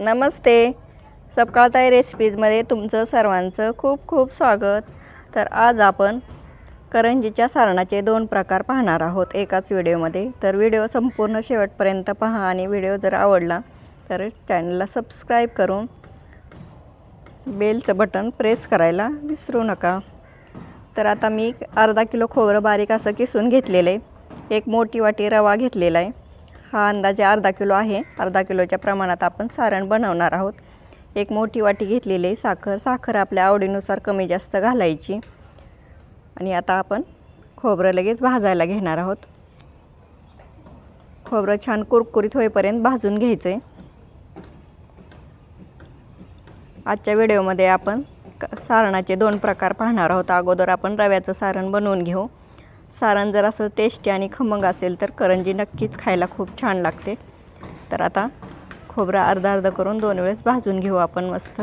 नमस्ते. सपकाळताई रेसिपीजमध्ये तुमचं सर्वांचं खूप खूप स्वागत. तर आज आपण करंजीच्या सारणाचे दोन प्रकार पाहणार आहोत एकाच व्हिडिओमध्ये. तर व्हिडिओ संपूर्ण शेवटपर्यंत पहा आणि व्हिडिओ जर आवडला तर चॅनलला सबस्क्राईब करून बेलचं बटन प्रेस करायला विसरू नका. तर आता मी अर्धा किलो खोबरं बारीक असं किसून घेतलेलं आहे. एक मोठी वाटी रवा घेतलेला आहे. हा अंदाजे अर्धा किलो आहे. अर्धा किलोच्या प्रमाणात आपण सारण बनवणार आहोत. एक मोठी वाटी घेतलेली आहे साखर. साखर आपल्या आवडीनुसार कमी जास्त घालायची. आणि आता आपण खोबरं लगेच भाजायला घेणार आहोत. खोबरं छान कुरकुरीत होईपर्यंत भाजून घ्यायचं आहे आजच्या व्हिडिओमध्ये आपण सारणाचे दोन प्रकार पाहणार आहोत. अगोदर आपण रव्याचं सारण बनवून घेऊ. सारण जर असं टेस्टी आणि खमंग असेल तर करंजी नक्कीच खायला खूप छान लागते. तर आता खोबरं अर्धा अर्धा करून दोन वेळेस भाजून घेऊ आपण मस्त.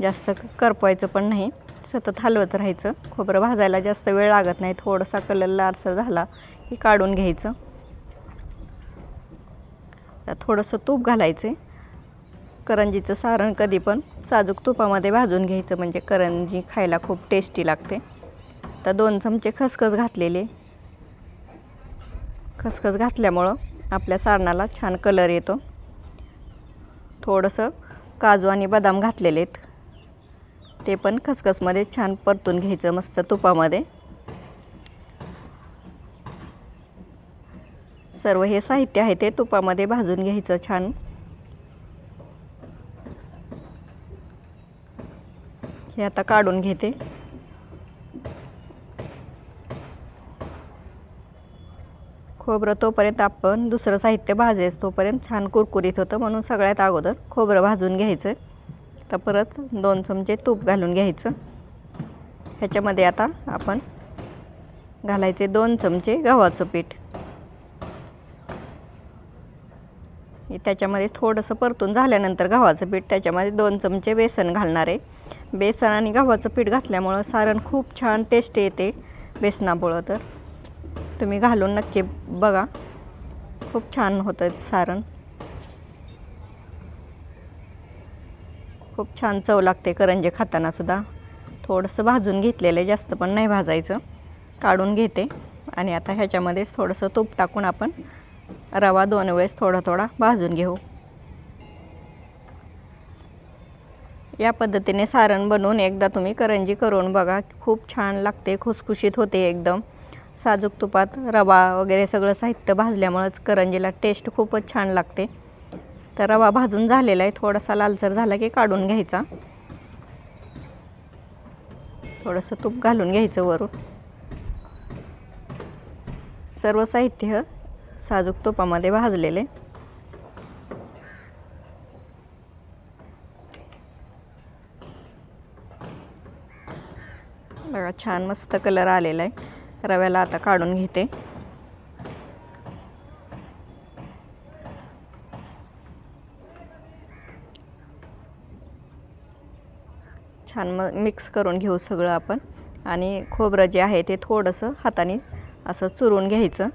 जास्त करपवायचं पण नाही. सतत हलवत राहायचं. खोबरं भाजायला जास्त वेळ लागत नाही. थोडासा कलर लालसर झाला की काढून घ्यायचं. त्यात थोडंसं तूप घालायचं. करंजीचं सारण कधी पण साजूक तुपामध्ये भाजून घ्यायचं. म्हणजे करंजी खायला खूप टेस्टी लागते. आता दोन चमचे खसखस घातलेले. खसखस घातल्यामुळं आपल्या सारणाला छान कलर येतो. थोडंसं काजू आणि बदाम घातलेले आहेत. ते पण खसखसमध्ये छान परतून घ्यायचं मस्त तुपामध्ये. सर्व हे साहित्य आहे ते तुपामध्ये भाजून घ्यायचं छान. हे आता काढून घेते. खोबरं तोपर्यंत आपण दुसरं साहित्य भाजायचं. तोपर्यंत छान कुरकुरीत होतं म्हणून सगळ्यात अगोदर खोबरं भाजून घ्यायचं. तर परत दोन चमचे तूप घालून घ्यायचं. ह्याच्यामध्ये आता आपण घालायचे दोन चमचे गव्हाचं पीठ. त्याच्यामध्ये थोडंसं परतून झाल्यानंतर गव्हाचं पीठ त्याच्यामध्ये दोन चमचे बेसन घालणार आहे. बेसन आणि गव्हाचं पीठ घातल्यामुळं सारण खूप छान टेस्ट येते बेसनामुळं तर. तुम्ही घालून नक्की बघा. खूप छान होतं सारण. खूप छान चव लागते करंजे खाताना सुद्धा. थोडंसं भाजून घेतलेलं आहे जास्त पण नाही भाजायचं. काढून घेते आणि आता ह्याच्यामध्येच थोडंसं तूप टाकून आपण रवा दोन वेळेस थोडा थोडा भाजून घेऊ. या पद्धतीने सारण बनवून एकदा तुम्ही करंजी करून बघा. खूप छान लागते खुसखुशीत होते एकदम. साजूक तुपात रवा वगैरे सगळं साहित्य भाजल्यामुळंच करंजीला टेस्ट खूपच छान लागते. तर रवा भाजून झालेला आहे. थोडासा लालसर झाला की काढून घ्यायचा. थोडंसं तूप घालून घ्यायचं वरून. सर्व साहित्य साजूक तुपामध्ये भाजलेले. बघा छान मस्त कलर आलेला आहे. रव्याला आता काढून घेते. छान मग मिक्स करून घेऊ सगळं आपण. आणि खोबरं जे आहे ते थोडंसं हाताने असं चुरून घ्यायचं.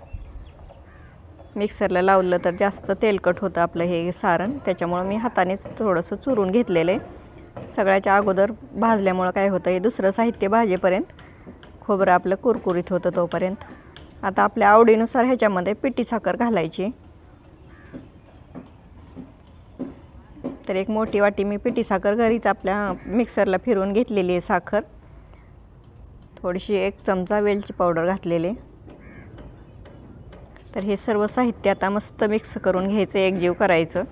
मिक्सरला लावलं तर जास्त तेलकट होतं आपलं हे सारण. त्याच्यामुळं मी हातानेच थोडंसं चुरून घेतलेलं आहे. सगळ्याच्या अगोदर भाजल्यामुळं काय होतं हे दुसरं साहित्य भाजेपर्यंत खोबरं आपलं कुरकुरीत होतं तोपर्यंत. आता आपल्या आवडीनुसार ह्याच्यामध्ये पिठी साखर घालायची. तर एक मोठी वाटी मी पिठी साखर घरीच आपल्या मिक्सरला फिरवून घेतलेली आहे साखर. थोडीशी एक चमचा वेलची पावडर घातलेली. तर हे सर्व साहित्य आता मस्त मिक्स करून घ्यायचं एकजीव करायचं.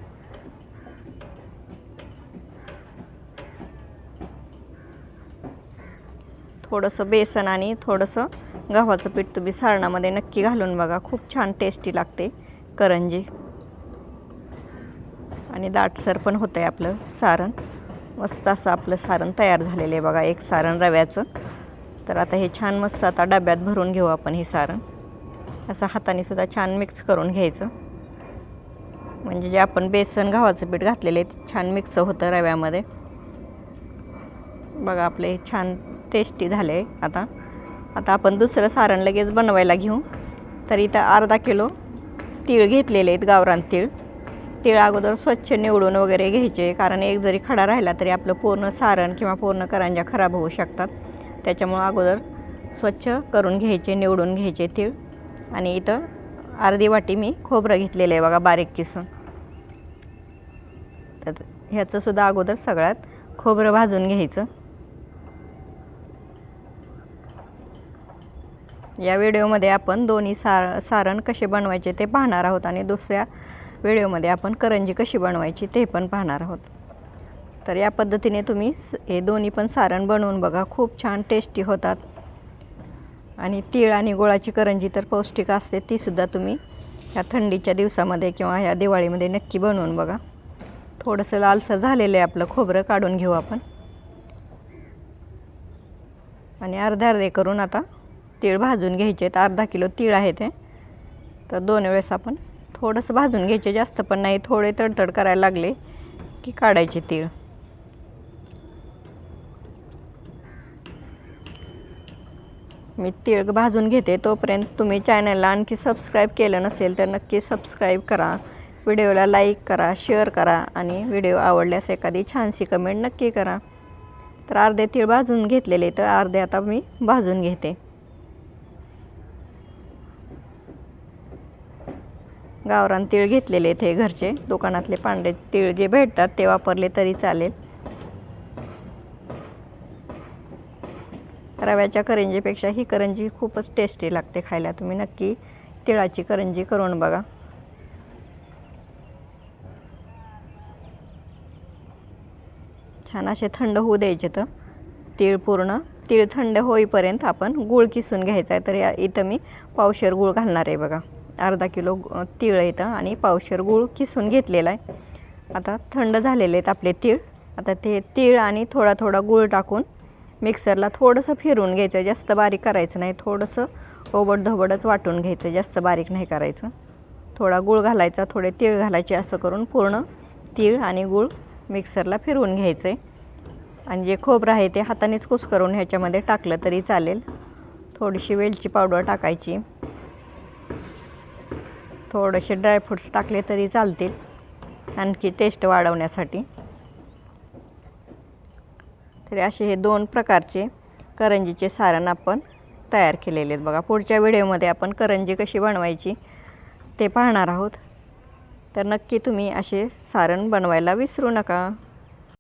थोडंसं बेसन आणि थोडंसं गव्हाचं पीठ तुम्ही सारणामध्ये नक्की घालून बघा. खूप छान टेस्टी लागते. करंजी. आणि दाटसर पण होतं आहे आपलं सारण. मस्त असं आपलं सारण तयार झालेलं आहे बघा एक सारण रव्याचं. तर आता हे छान मस्त आता डब्यात भरून घेऊ आपण हे सारण. असं हाताने सुद्धा छान मिक्स करून घ्यायचं. म्हणजे जे आपण बेसन गव्हाचं पीठ घातलेलं आहे ते छान मिक्स होतं रव्यामध्ये. बघा आपले छान टेस्टी झाले आता. आता आपण दुसरं सारण लगेच बनवायला घेऊ. तर इथं अर्धा किलो तीळ घेतलेले आहेत गावरान तीळ. तीळ अगोदर स्वच्छ निवडून वगैरे घ्यायचे कारण एक जरी खडा राहिला तरी आपलं पूर्ण सारण किंवा पूर्ण करंज्या खराब होऊ शकतात. त्याच्यामुळं अगोदर स्वच्छ करून घ्यायचे निवडून घ्यायचे तीळ. आणि इथं अर्धी वाटी मी खोबरं घेतलेलं आहे बघा बारीक किसून. तर ह्याचंसुद्धा अगोदर सगळ्यात खोबरं भाजून घ्यायचं. या व्हिडिओमध्ये आपण दोन्ही सार सारण कसे बनवायचे ते पाहणार आहोत आणि दुसऱ्या व्हिडिओमध्ये आपण करंजी कशी बनवायची ते पण पाहणार आहोत. तर या पद्धतीने तुम्ही स- हे दोन्ही पण सारण बनवून बघा खूप छान टेस्टी होतात. आणि तीळ आणि गुळाची करंजी तर पौष्टिक असते तीसुद्धा तुम्ही ह्या थंडीच्या दिवसामध्ये किंवा ह्या दिवाळीमध्ये नक्की बनवून बघा. थोडंसं लालसं झालेलं आहे आपलं खोबरं काढून घेऊ आपण. आणि अर्धे अर्धे करून आता तीळ भाजून घ्यायचे आहेत. अर्धा किलो तीळ आहे ते. तर दोन वेळेस आपण थोडंसं भाजून घ्यायचे. जास्त पण नाही थोडे तडतड करायला लागले की काढायचे तीळ. मी तीळ भाजून घेते. तोपर्यंत तुम्ही चॅनलला आणखी सबस्क्राईब केलं नसेल तर नक्की सबस्क्राईब करा. व्हिडिओला लाईक करा शेअर करा आणि व्हिडिओ आवडल्यास एखादी छानशी कमेंट नक्की करा. तर अर्धे तीळ भाजून घेतलेले तर अर्धे आता मी भाजून घेते. गावरान तीळ घेतलेले आहेत हे घरचे. दुकानातले पांढरे तीळ जे भेटतात ते वापरले तरी चालेल. रव्याच्या करंजीपेक्षा ही करंजी खूपच टेस्टी लागते खायला. तुम्ही नक्की तिळाची करंजी करून बघा. छान असे थंड होऊ द्यायचे तर. तीळ पूर्ण. तीळ थंड होईपर्यंत आपण गूळ किसून घ्यायचा आहे. तर या इथं मी पावशेर गूळ घालणार आहे बघा. अर्धा किलो तीळ येतं आणि पावशेर गूळ किसून घेतलेला आहे. आता थंड झालेले आहेत आपले तीळ. आता ते तीळ आणि थोडा थोडा गूळ टाकून मिक्सरला थोडंसं फिरून घ्यायचं. जास्त बारीक करायचं नाही. थोडंसं ओबड धोबडच वाटून घ्यायचं. जास्त बारीक नाही करायचं. थोडा गूळ घालायचा. थोडे तीळ घालायचे असं करून पूर्ण तीळ आणि गूळ मिक्सरला फिरवून घ्यायचं आहे आणि जे खोबरं आहे ते हातानेच कुस करून ह्याच्यामध्ये टाकलं तरी चालेल. थोडीशी वेलची पावडर टाकायची. थोडेसे ड्रायफ्रूट्स टाकले तरी चालतील. आणखी टेस्ट वाढवण्यासाठी. तरी असे हे दोन प्रकारचे करंजीचे सारण आपण तयार केलेले आहेत. बघा पुढच्या व्हिडिओमध्ये आपण करंजी कशी बनवायची ते पाहणार आहोत. तर नक्की तुम्ही असे सारण बनवायला विसरू नका.